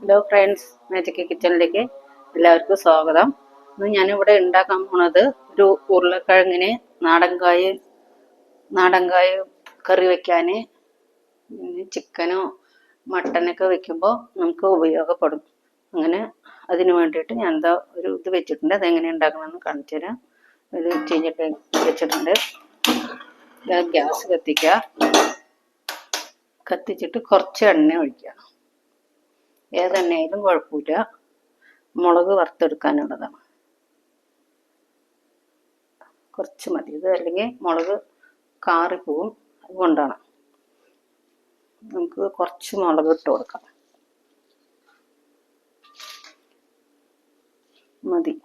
Hello friends magic കിച്ചണിലേക്ക് എല്ലാവർക്കും സ്വാഗതം. ഇന്ന് ഞാനിവിടെ ഉണ്ടാക്കാൻ പോണത് ഒരു ഉരുളക്കിഴങ്ങിന് നാടൻകായ നാടൻകായ കറി വെക്കാൻ ചിക്കനോ മട്ടനൊക്കെ വെക്കുമ്പോൾ നമുക്ക് ഉപയോഗപ്പെടും. അങ്ങനെ അതിന് വേണ്ടിയിട്ട് ഞാൻ എന്താ ഒരു ഇത് വെച്ചിട്ടുണ്ട്. അതെങ്ങനെ ഉണ്ടാക്കണമെന്ന് കാണിച്ചു തരാം. ഇത് ചീഞ്ഞിട്ട് വെച്ചിട്ടുണ്ട്. ഗ്യാസ് കത്തിക്കുക. കത്തിച്ചിട്ട് കുറച്ച് എണ്ണ ഒഴിക്കുക. ഏതെണ്ണയിലും കുഴപ്പമില്ല. മുളക് വറുത്തെടുക്കാനുള്ളതാണ്. കുറച്ച് മതി. ഇത് അല്ലെങ്കിൽ മുളക് കാറിപ്പോവും. അതുകൊണ്ടാണ്. നമുക്ക് കുറച്ച് മുളക് ഇട്ട് കൊടുക്കാം. മതി.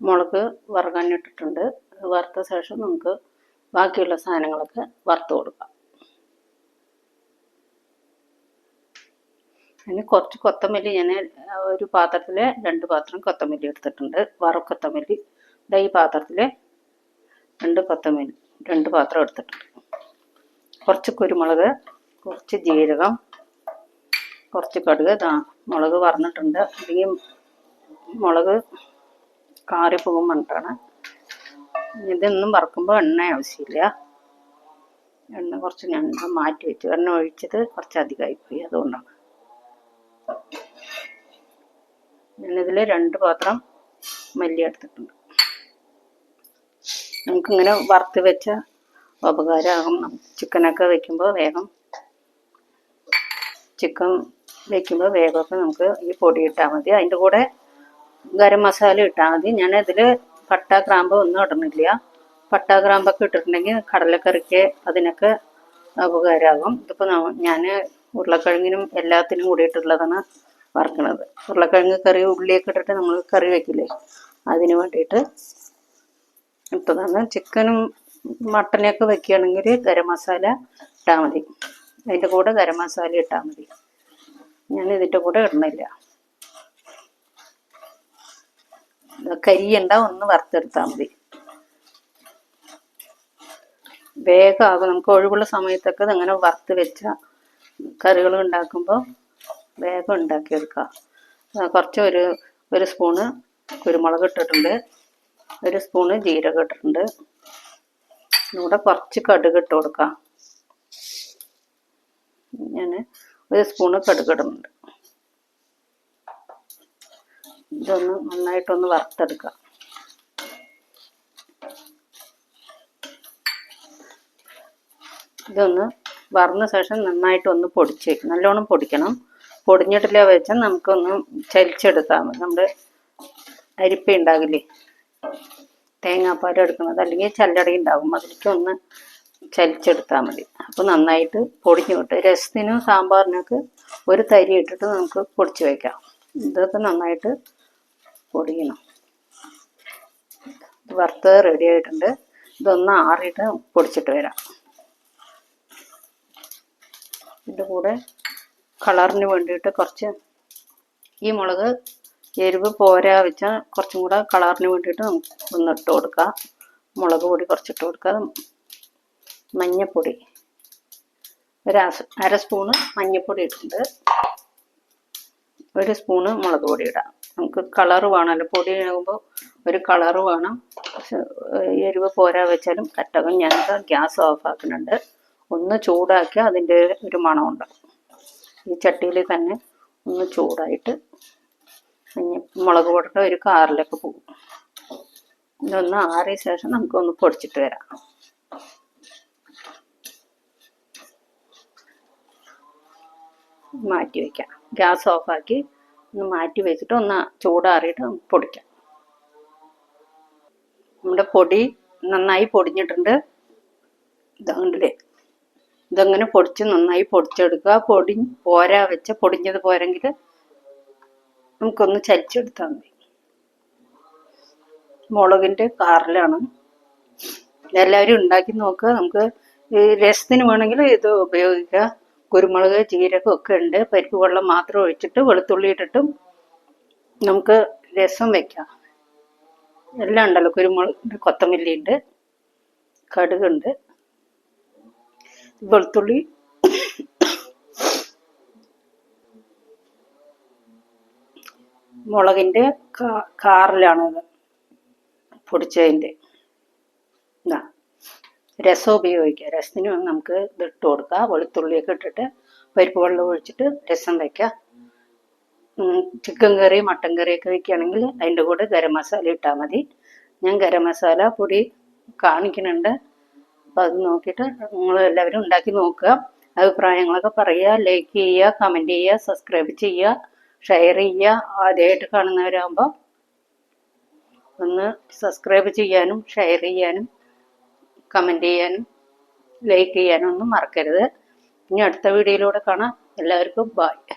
മുളക് വറുകാനിട്ടിട്ടുണ്ട് വറുത്ത ശേഷം നമുക്ക് ബാക്കിയുള്ള സാധനങ്ങളൊക്കെ വറുത്ത് കൊടുക്കാം. അതിന് കുറച്ച് കൊത്തമല്ലി ഞാൻ ഒരു പാത്രത്തിൽ രണ്ട് പാത്രം കൊത്തമല്ലി എടുത്തിട്ടുണ്ട്. വറ കൊത്തമല്ലി. ഈ പാത്രത്തിൽ രണ്ട് കൊത്തമല്ലി രണ്ട് പാത്രം എടുത്തിട്ടുണ്ട്. കുറച്ച് കുരുമുളക് കുറച്ച് ജീരകം കുറച്ച് കടുക്. ഇതാ മുളക് വറന്നിട്ടുണ്ട്. അല്ലെങ്കിൽ മുളക് കാറിപ്പോകും പറഞ്ഞിട്ടാണ് ഇതൊന്നും വറക്കുമ്പോൾ എണ്ണ ആവശ്യമില്ല. എണ്ണ കുറച്ച് ഞങ്ങൾ മാറ്റി വെച്ചു. എണ്ണ ഒഴിച്ചത് കുറച്ച് അധികമായി പോയി. അതുകൊണ്ടാണ്. ഞാനിതിൽ രണ്ട് പാത്രം മല്ലി എടുത്തിട്ടുണ്ട്. നമുക്കിങ്ങനെ വറുത്ത് വെച്ച ഉപകാരമാകും. ചിക്കനൊക്കെ വെക്കുമ്പോൾ വേഗം ചിക്കൻ വെക്കുമ്പോൾ വേഗമൊക്കെ നമുക്ക് ഈ പൊടി ഇട്ടാൽ മതി. അതിന്റെ കൂടെ ഗരം മസാല ഇട്ടാൽ മതി. ഞാനതിൽ പട്ട ഗ്രാമ്പ് ഒന്നും ഇടണില്ല. പട്ട ഗ്രാമ്പൊക്കെ ഇട്ടിട്ടുണ്ടെങ്കിൽ കടലക്കറിക്ക് അതിനൊക്കെ ഉപകാരമാകും. ഇതിപ്പോൾ ഞാൻ ഉരുളക്കിഴങ്ങിനും എല്ലാത്തിനും കൂടിയിട്ടുള്ളതാണ് വറക്കണത്. ഉരുളക്കിഴങ്ങ് കറി ഉള്ളിയൊക്കെ ഇട്ടിട്ട് നമ്മൾ കറി വെക്കില്ലേ? അതിന് വേണ്ടിയിട്ട് ഇട്ടതാണ്. ചിക്കനും മട്ടനൊക്കെ വെക്കുകയാണെങ്കിൽ ഗരം മസാല ഇട്ടാൽ മതി. അതിന്റെ കൂടെ ഗരം മസാല ഇട്ടാൽ മതി. ഞാൻ ഇതിന്റെ കൂടെ ഇടണില്ല. കരിയണ്ട ഒന്ന് വറുത്തെടുത്താൽ മതി. വേഗമാകും നമുക്ക് ഒഴിവുള്ള സമയത്തൊക്കെ ഇതങ്ങനെ വറുത്ത് വെച്ച കറികൾ ഉണ്ടാക്കുമ്പോൾ വേഗം ഉണ്ടാക്കിയെടുക്കാം. കുറച്ച് ഒരു ഒരു സ്പൂണ് കുരുമുളക് ഇട്ടിട്ടുണ്ട്. ഒരു സ്പൂണ് ജീരകം ഇട്ടിട്ടുണ്ട്. ഇവിടെ കുറച്ച് കടുക് ഇട്ട് കൊടുക്കാം. ഞാൻ ഒരു സ്പൂണ് കടുക് ഇടുന്നുണ്ട്. ഇതൊന്ന് നന്നായിട്ടൊന്ന് വറുത്തെടുക്കാം. ഇതൊന്ന് വറന്ന ശേഷം നന്നായിട്ടൊന്ന് പൊടിച്ച് നല്ലോണം പൊടിക്കണം. പൊടിഞ്ഞിട്ടില്ല വെച്ചാൽ നമുക്കൊന്ന് ചലിച്ചെടുത്താൽ മതി. നമ്മുടെ അരിപ്പ ഉണ്ടാകില്ലേ തേങ്ങാപ്പാൽ എടുക്കുന്നത് അല്ലെങ്കിൽ ചല്ലട ഉണ്ടാകും അതിലേക്ക് ഒന്ന് ചലിച്ചെടുത്താൽ മതി. അപ്പോൾ നന്നായിട്ട് പൊടിഞ്ഞു കിട്ടും. രസത്തിനും സാമ്പാറിനൊക്കെ ഒരു തരി ഇട്ടിട്ട് നമുക്ക് പൊടിച്ച് വയ്ക്കാം ഇതൊക്കെ നന്നായിട്ട് പൊടിയണം വറുത്തത് റെഡി ആയിട്ടുണ്ട്. ഇതൊന്ന് ആറിയിട്ട് പൊടിച്ചിട്ട് വരാം. ഇതിന്റെ കൂടെ കളറിന് വേണ്ടിയിട്ട് കുറച്ച് ഈ മുളക് എരിവ് പോരാ വെച്ചാൽ കുറച്ചും കൂടെ കളറിന് വേണ്ടിയിട്ട് നമുക്ക് ഒന്ന് ഇട്ട് കൊടുക്കുക മുളക് പൊടി കുറച്ചിട്ട് കൊടുക്കുക മഞ്ഞപ്പൊടി. ഒരു അര സ്പൂണ് മഞ്ഞപ്പൊടി ഇട്ടിട്ടുണ്ട്. ഒരു സ്പൂണ് മുളക് പൊടി ഇടാം. നമുക്ക് കളറ് വേണമല്ലോ പൊടി ആകുമ്പോൾ ഒരു കളറ് വേണം. എരിവ് പോരാ വെച്ചാലും കറ്റകം ഞാൻ ഗ്യാസ് ഓഫാക്കുന്നുണ്ട് ഒന്ന് ചൂടാക്കി അതിന്റെ ഒരു മണമുണ്ട്. ഈ ചട്ടിയിൽ തന്നെ ഒന്ന് ചൂടായിട്ട് മുളക് പൊടിയുടെ ഒരു കാറിലൊക്കെ പോകും. ഇതൊന്ന് ആറിയ ശേഷം നമുക്കൊന്ന് പൊടിച്ചിട്ട് വരാം. മാറ്റി വയ്ക്കാം ഗ്യാസ് ഓഫാക്കി ഒന്ന് മാറ്റി വെച്ചിട്ട് ഒന്ന് ചൂടാറിയിട്ട് പൊടിക്കാം. നമ്മുടെ പൊടി നന്നായി പൊടിഞ്ഞിട്ടുണ്ട്. ഇതാണ്ടില്ലേ ഇതങ്ങനെ പൊടിച്ച് നന്നായി പൊടിച്ചെടുക്കുക. പൊടി പോരാ വെച്ച പൊടിഞ്ഞത് പോരെങ്കിൽ നമുക്കൊന്ന് ചലിച്ചെടുത്താൽ മതി. മുളകിന്റെ കാറിലാണ് എല്ലാവരും ഉണ്ടാക്കി നോക്കുക. നമുക്ക് രസത്തിന് വേണമെങ്കിൽ ഇത് ഉപയോഗിക്കുക കുരുമുളക് ജീരകം ഒക്കെ ഉണ്ട്. പരിപ്പ് വെള്ളം മാത്രം ഒഴിച്ചിട്ട് വെളുത്തുള്ളി ഇട്ടിട്ടും നമുക്ക് രസം വെക്കാം. എല്ലാം ഉണ്ടല്ലോ. കുരുമുളക് കൊത്തമല്ലി ഉണ്ട്. കടുകുണ്ട്. വെളുത്തുള്ളി. മുളകിന്റെ കാറിലാണത് പൊടിച്ചതിന്റെ. രസം ഉപയോഗിക്കുക രസത്തിന് നമുക്ക് ഇത് ഇട്ട് കൊടുക്കുക. വെളുത്തുള്ളിയൊക്കെ ഇട്ടിട്ട് പരിപ്പ് വെള്ളം ഒഴിച്ചിട്ട് രസം വയ്ക്കുക ചിക്കൻ കറി മട്ടൻ കറിയൊക്കെ വയ്ക്കുകയാണെങ്കിൽ അതിന്റെ കൂടെ ഗരം മസാല ഇട്ടാൽ മതി. ഞാൻ ഗരം മസാല പൊടി കാണിക്കുന്നുണ്ട്. അപ്പം അത് നോക്കിയിട്ട് നിങ്ങൾ എല്ലാവരും ഉണ്ടാക്കി നോക്കുക. അഭിപ്രായങ്ങളൊക്കെ പറയുക ലൈക്ക് ചെയ്യുക കമന്റ് ചെയ്യുക സബ്സ്ക്രൈബ് ചെയ്യുക ഷെയർ ചെയ്യുക. ആദ്യമായിട്ട് കാണുന്നവരാകുമ്പോൾ ഒന്ന് സബ്സ്ക്രൈബ് ചെയ്യാനും ഷെയർ ചെയ്യാനും കമന്റ് ചെയ്യാനും ലൈക്ക് ചെയ്യാനും ഒന്നും മറക്കരുത്. ഇനി അടുത്ത വീഡിയോയിലൂടെ കാണാം. എല്ലാവർക്കും ബായ്